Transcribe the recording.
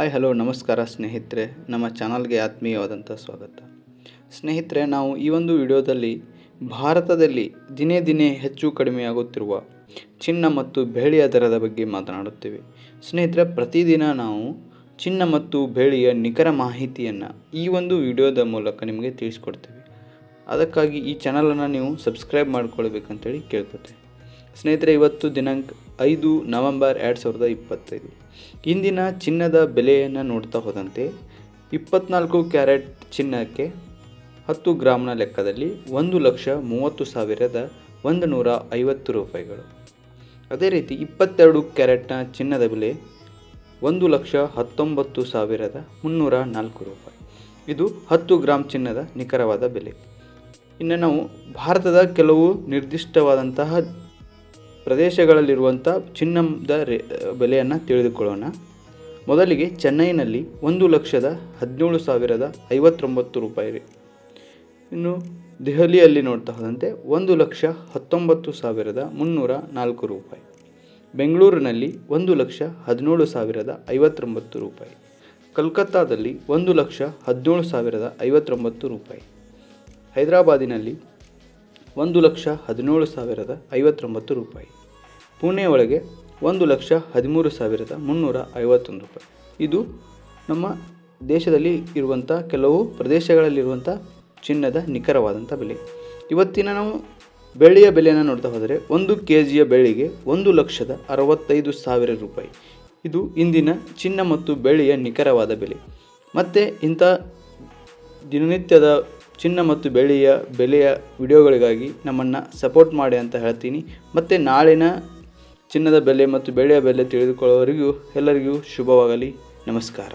Hi, hello, ನಮಸ್ಕಾರ ಸ್ನೇಹಿತರೆ. ನಮ್ಮ ಚಾನಲ್ಗೆ ಆತ್ಮೀಯವಾದಂಥ ಸ್ವಾಗತ. ಸ್ನೇಹಿತರೆ, ನಾವು ಈ ಒಂದು ವಿಡಿಯೋದಲ್ಲಿ ಭಾರತದಲ್ಲಿ ದಿನೇ ದಿನೇ ಹೆಚ್ಚು ಕಡಿಮೆಯಾಗುತ್ತಿರುವ ಚಿನ್ನ ಮತ್ತು ಬೆಳ್ಳಿಯ ದರದ ಬಗ್ಗೆ ಮಾತನಾಡುತ್ತೇವೆ. ಸ್ನೇಹಿತರೆ, ಪ್ರತಿದಿನ ನಾವು ಚಿನ್ನ ಮತ್ತು ಬೆಳ್ಳಿಯ ನಿಖರ ಮಾಹಿತಿಯನ್ನು ಈ ಒಂದು ವಿಡಿಯೋದ ಮೂಲಕ ನಿಮಗೆ ತಿಳಿಸ್ಕೊಡ್ತೇವೆ. ಅದಕ್ಕಾಗಿ ಈ ಚಾನಲನ್ನು ನೀವು ಸಬ್ಸ್ಕ್ರೈಬ್ ಮಾಡ್ಕೊಳ್ಬೇಕಂತೇಳಿ ಕೇಳ್ಕೊತೇವೆ ಸ್ನೇಹಿತರೆ, ಇವತ್ತು ದಿನಾಂಕ ಐದು ನವೆಂಬರ್ ಎರಡು ಸಾವಿರದ ಇಪ್ಪತ್ತೈದು. ಇಂದಿನ ಚಿನ್ನದ ಬೆಲೆಯನ್ನು ನೋಡ್ತಾ ಹೋದಂತೆ, ಇಪ್ಪತ್ನಾಲ್ಕು ಕ್ಯಾರೆಟ್ ಚಿನ್ನಕ್ಕೆ ಹತ್ತು ಗ್ರಾಮ್ನ ಲೆಕ್ಕದಲ್ಲಿ ಒಂದು ಲಕ್ಷ ಮೂವತ್ತು ಸಾವಿರದ ಒಂದು ನೂರ ಐವತ್ತು ರೂಪಾಯಿಗಳು. ಅದೇ ರೀತಿ ಇಪ್ಪತ್ತೆರಡು ಕ್ಯಾರೆಟ್ನ ಚಿನ್ನದ ಬೆಲೆ ಒಂದು ಲಕ್ಷ ಹತ್ತೊಂಬತ್ತು ಸಾವಿರದ ಮುನ್ನೂರ ನಾಲ್ಕು ರೂಪಾಯಿ. ಇದು ಹತ್ತು ಗ್ರಾಮ್ ಚಿನ್ನದ ನಿಖರವಾದ ಬೆಲೆ. ಇನ್ನು ನಾವು ಭಾರತದ ಕೆಲವು ನಿರ್ದಿಷ್ಟವಾದಂತಹ ಪ್ರದೇಶಗಳಲ್ಲಿರುವಂಥ ಚಿನ್ನದ ರೇ, ಬೆಲೆಯನ್ನು ತಿಳಿದುಕೊಳ್ಳೋಣ. ಮೊದಲಿಗೆ ಚೆನ್ನೈನಲ್ಲಿ ಒಂದು ಲಕ್ಷದ ಹದಿನೇಳು ಸಾವಿರದ ಐವತ್ತೊಂಬತ್ತು ರೂಪಾಯಿ ರೀ. ಇನ್ನು ದೆಹಲಿಯಲ್ಲಿ ನೋಡ್ತಾ ಹೋದಂತೆ ಒಂದು ಲಕ್ಷ ಹತ್ತೊಂಬತ್ತು ಸಾವಿರದ ಮುನ್ನೂರ ನಾಲ್ಕು ರೂಪಾಯಿ. ಬೆಂಗಳೂರಿನಲ್ಲಿ ಒಂದು ಲಕ್ಷ ಹದಿನೇಳು ಸಾವಿರದ ಐವತ್ತೊಂಬತ್ತು ರೂಪಾಯಿ. ಕಲ್ಕತ್ತಾದಲ್ಲಿ ಒಂದು ಲಕ್ಷ ಹದಿನೇಳು ಸಾವಿರದ ಐವತ್ತೊಂಬತ್ತು ರೂಪಾಯಿ. ಹೈದರಾಬಾದಿನಲ್ಲಿ ಒಂದು ಲಕ್ಷ ಹದಿನೇಳು ಸಾವಿರದ ಐವತ್ತೊಂಬತ್ತು ರೂಪಾಯಿ. ಪುಣೆ ಒಳಗೆ ಒಂದು ಲಕ್ಷ ಹದಿಮೂರು ಸಾವಿರದ ಮುನ್ನೂರ ಐವತ್ತೊಂದು ರೂಪಾಯಿ. ಇದು ನಮ್ಮ ದೇಶದಲ್ಲಿ ಇರುವಂಥ ಕೆಲವು ಪ್ರದೇಶಗಳಲ್ಲಿರುವಂಥ ಚಿನ್ನದ ನಿಖರವಾದಂಥ ಬೆಲೆ. ಇವತ್ತಿನ ನಾವು ಬೆಳ್ಳಿಯ ಬೆಲೆಯನ್ನು ನೋಡ್ತಾ ಹೋದರೆ ಒಂದು ಕೆ ಜಿಯ ಬೆಳ್ಳಿಗೆ ಒಂದು ಲಕ್ಷದ ಅರವತ್ತೈದು ಸಾವಿರ ರೂಪಾಯಿ. ಇದು ಇಂದಿನ ಚಿನ್ನ ಮತ್ತು ಬೆಳ್ಳಿಯ ನಿಖರವಾದ ಬೆಲೆ. ಮತ್ತು ಇಂಥ ದಿನನಿತ್ಯದ ಚಿನ್ನ ಮತ್ತು ಬೆಳ್ಳಿಯ ಬೆಲೆಯ ವಿಡಿಯೋಗಳಿಗಾಗಿ ನಮ್ಮನ್ನು ಸಪೋರ್ಟ್ ಮಾಡಿ ಅಂತ ಹೇಳ್ತೀನಿ. ಮತ್ತು ನಾಳಿನ ಚಿನ್ನದ ಬೆಲೆ ಮತ್ತು ಬೆಳ್ಳಿಯ ಬೆಲೆ ತಿಳಿದುಕೊಳ್ಳುವವರಿಗೂ ಎಲ್ಲರಿಗೂ ಶುಭವಾಗಲಿ. ನಮಸ್ಕಾರ.